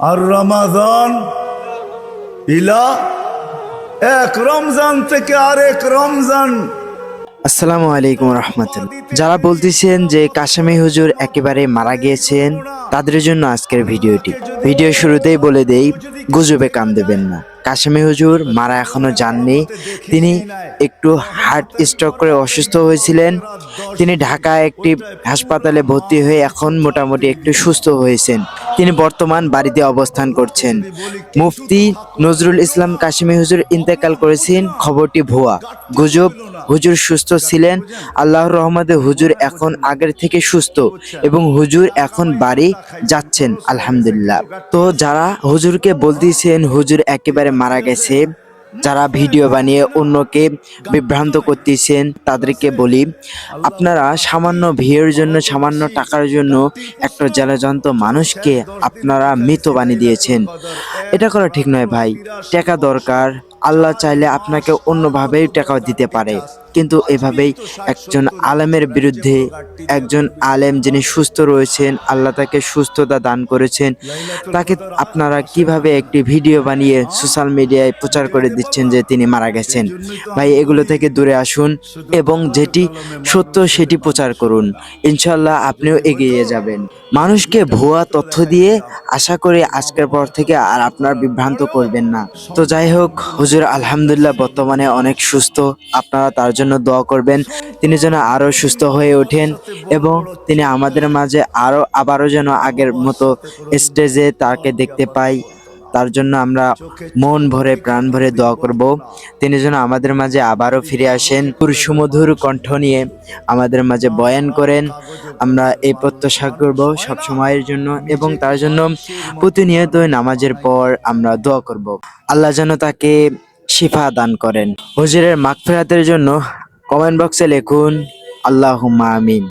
আর রমাদান ইলা এক রমজান থেকে আরেক রমজান। আসসালামু আলাইকুম রহমতুল্লাহ। যারা বলতেছেন যে কাশামি হুজুর একেবারে মারা গিয়েছেন, তাদের জন্য আজকের ভিডিওটি। ভিডিও শুরুতেই বলে দেই, গুজবে কান দেবেন না। কাশামি হুজুর মারা এখনও যাননি। তিনি একটু হার্ট স্ট্রোক করে অসুস্থ হয়েছিলেন। তিনি ঢাকায় একটি হাসপাতালে ভর্তি হয়ে এখন মোটামুটি একটু সুস্থ হয়েছেন। তিনি বর্তমান বাড়িতে অবস্থান করছেন। মুফতি নজরুল ইসলাম কাশিমি হুজুর ইন্তেকাল করেছেন, খবরটি ভুয়া। গুজব, হুজুর সুস্থ ছিলেন, আল্লাহর রহমতে হুজুর এখন আগের থেকে সুস্থ এবং হুজুর এখন বাড়ি যাচ্ছেন, আলহামদুলিল্লাহ। তো যারা হুজুরকে বলতেছেন, হুজুর একেবারে মারা গেছে যারা ভিডিও বানিয়ে অন্যকে বিভ্রান্ত করতেছেন, তাদেরকে বলি, আপনারা সামান্য ভিড়ের জন্য, সামান্য টাকার জন্য একটা জ্বালাজন্ত মানুষকে আপনারা মৃত বানিয়ে দিয়েছেন। এটা করা ঠিক নয় ভাই। টাকা দরকার আল্লাহ চাইলে আপনাকে অন্যভাবেই টাকা দিতে পারে। কিন্তু এভাবেই একজন আলেমের বিরুদ্ধে একজন আলেম যিনি সুস্থ রয়েছেন, আল্লাহ তাকে সুস্থতা দান করেছেন, তাকে আপনারা কীভাবে একটি ভিডিও বানিয়ে সোশ্যাল মিডিয়ায় প্রচার করে দিচ্ছেন যে তিনি মারা গেছেন? ভাই, এগুলো থেকে দূরে আসুন এবং যেটি সত্য সেটি প্রচার করুন। ইনশাল্লাহ আপনিও এগিয়ে যাবেন। মানুষকে ভুয়া তথ্য দিয়ে আশা করি আজকের পর থেকে আর আপনার বিভ্রান্ত করবেন না। তো যাই হোক হুজুর, আলহামদুলিল্লাহ, বর্তমানে অনেক সুস্থ। আপনারা তার জন্য দোয়া করবেন। তিনি যেন আরও সুস্থ হয়ে ওঠেন এবং তিনি আমাদের মাঝে আরও আবারও যেন আগের মতো স্টেজে তাকে দেখতে পাই। তার জন্য আমরা মন ভরে, প্রাণ ভরে দোয়া করব। তিনি যেন আমাদের মাঝে আবারও ফিরে আসেন। সুমধুর কণ্ঠ নিয়ে আমাদের মাঝে বয়ান করেন। আমরা এই প্রত্যাশা করব সব সময়ের জন্য এবং তার জন্য প্রতিনিয়ত নামাজের পর আমরা দোয়া করব। আল্লাহ যেন তাকে শিফা দান করেন। হুজুরের মাগফিরাতের জন্য কমেন্ট বক্সে লিখুন আল্লাহ আমিন।